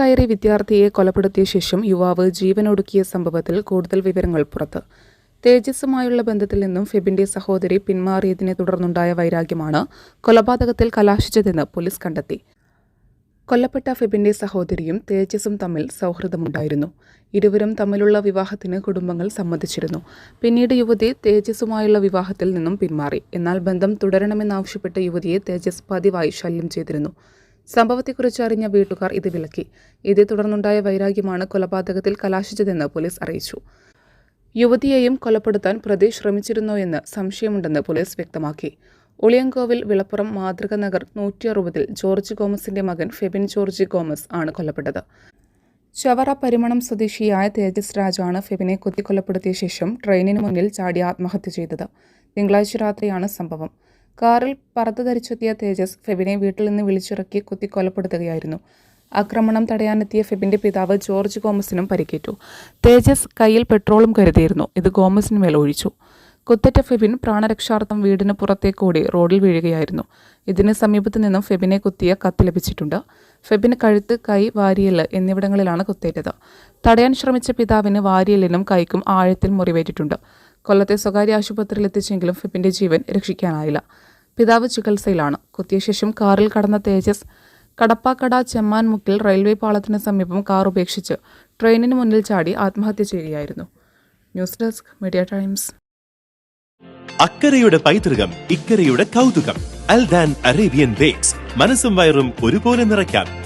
കയറി വിദ്യാർത്ഥിയെ കൊലപ്പെടുത്തിയ ശേഷം യുവാവ് ജീവനൊടുക്കിയ സംഭവത്തിൽ കൂടുതൽ വിവരങ്ങൾ പുറത്ത്. തേജസ്സുമായുള്ള ബന്ധത്തിൽ നിന്നും ഫെബിന്റെ സഹോദരി പിന്മാറിയതിനെ തുടർന്നുണ്ടായ വൈരാഗ്യമാണ് കൊലപാതകത്തിൽ കലാശിച്ചതെന്ന് പോലീസ് കണ്ടെത്തി. കൊല്ലപ്പെട്ട ഫെബിന്റെ സഹോദരിയും തേജസ്സും തമ്മിൽ സൗഹൃദമുണ്ടായിരുന്നു. ഇരുവരും തമ്മിലുള്ള വിവാഹത്തിന് കുടുംബങ്ങൾ സമ്മതിച്ചിരുന്നു. പിന്നീട് യുവതി തേജസ്സുമായുള്ള വിവാഹത്തിൽ നിന്നും പിന്മാറി. എന്നാൽ ബന്ധം തുടരണമെന്നാവശ്യപ്പെട്ട് യുവതിയെ തേജസ് പതിവായി ശല്യം ചെയ്തിരുന്നു. സംഭവത്തെക്കുറിച്ച് അറിഞ്ഞ വീട്ടുകാർ ഇത് വിലക്കി. ഇതേ തുടർന്നുണ്ടായ വൈരാഗ്യമാണ് കൊലപാതകത്തിൽ കലാശിച്ചതെന്ന് പോലീസ് അറിയിച്ചു. യുവതിയെയും കൊലപ്പെടുത്താൻ പ്രതി ശ്രമിച്ചിരുന്നോ എന്ന് സംശയമുണ്ടെന്ന് പോലീസ് വ്യക്തമാക്കി. ഉളിയങ്കോവിൽ വിളപ്പുറം മാതൃക നഗർ നൂറ്റി അറുപതിൽ ജോർജ് ഗോമസിന്റെ മകൻ ഫെബിൻ ജോർജ് ഗോമസ് ആണ് കൊല്ലപ്പെട്ടത്. ചവറ പരിമണം സ്വദേശിയായ തേജസ് രാജാണ് ഫെബിനെ കുത്തിക്കൊലപ്പെടുത്തിയ ശേഷം ട്രെയിനിന് മുന്നിൽ ചാടി ആത്മഹത്യ ചെയ്തത്. തിങ്കളാഴ്ച രാത്രിയാണ് സംഭവം. കാറിൽ പറത്ത് ധരിച്ചെത്തിയ തേജസ് ഫെബിനെ വീട്ടിൽ നിന്ന് വിളിച്ചിറക്കി കുത്തി കൊലപ്പെടുത്തുകയായിരുന്നു ആക്രമണം തടയാനെത്തിയ ഫെബിന്റെ പിതാവ് ജോർജ് ഗോമസിനും പരിക്കേറ്റു. തേജസ് കയ്യിൽ പെട്രോളും കരുതിയിരുന്നു. ഇത് ഗോമസിന് മേൽ ഒഴിച്ചു. കുത്തറ്റ ഫെബിൻ പ്രാണരക്ഷാർത്ഥം വീടിന് പുറത്തേക്കോടി റോഡിൽ വീഴുകയായിരുന്നു. ഇതിന് സമീപത്തു നിന്നും ഫെബിനെ കുത്തിയ കത്ത് ലഭിച്ചിട്ടുണ്ട്. ഫെബിന് കഴുത്ത് കൈ വാരിയൽ എന്നിവിടങ്ങളിലാണ് കുത്തേറ്റത്. തടയാൻ ശ്രമിച്ച പിതാവിന് വാരിയലിനും കൈക്കും ആഴത്തിൽ മുറിവേറ്റിട്ടുണ്ട്. കൊല്ലത്തെ സ്വകാര്യ ആശുപത്രിയിൽ എത്തിച്ചെങ്കിലും ഫിപ്പിന്റെ ജീവൻ രക്ഷിക്കാനായില്ല. പിതാവ് ചികിത്സയിലാണ്. കുത്തിയ ശേഷം കാറിൽ കടന്ന തേജസ് കടപ്പാക്കട ചെമ്മാൻ മുക്കിൽ റെയിൽവേ പാളത്തിന് സമീപം കാർ ഉപേക്ഷിച്ച് ട്രെയിനിന് മുന്നിൽ ചാടി ആത്മഹത്യ ചെയ്യുകയായിരുന്നു. News desk media times. അക്കരയുടെ പൈതൃകം ഇക്കരയുടെ കൗതുകം അൽദാൻ അറേബ്യൻ ബേക്സ്. മനസ്സും വയറും ഒരുപോലെ നിറയ്ക്കാം.